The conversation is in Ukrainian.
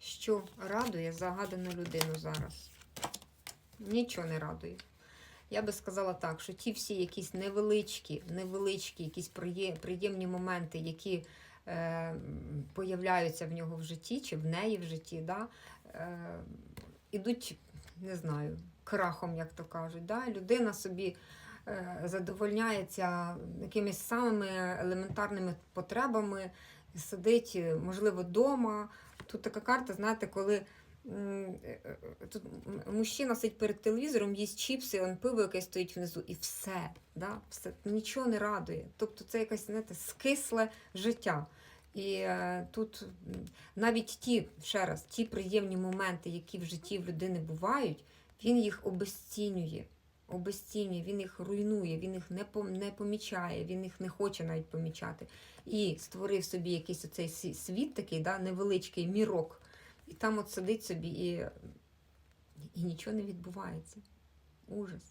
Що радує загадану людину зараз? Нічого не радує. Я би сказала так, що ті всі якісь невеличкі, невеличкі, якісь приємні моменти, які е, появляються в нього в житті чи в неї в житті, да, е, ідуть, не знаю, крахом, як то кажуть. Да? Людина собі е, задовольняється якимись самими елементарними потребами, сидить, е, можливо, вдома. Тут така карта, знаєте, коли е, е, тут мужчина сидить перед телевізором, їсть чіпси, он пиво якесь стоїть внизу, і все, да? все нічого не радує. Тобто це якесь знаєте, скисле життя. І е, тут навіть ті, ще раз, ті приємні моменти, які в житті в людини бувають, він їх обесцінює. Обесцінює, він їх руйнує, він їх не, пом- не помічає, він їх не хоче навіть помічати. І створив собі якийсь оцей світ такий, да, невеличкий мірок. І там от сидить собі і, і нічого не відбувається. Ужас.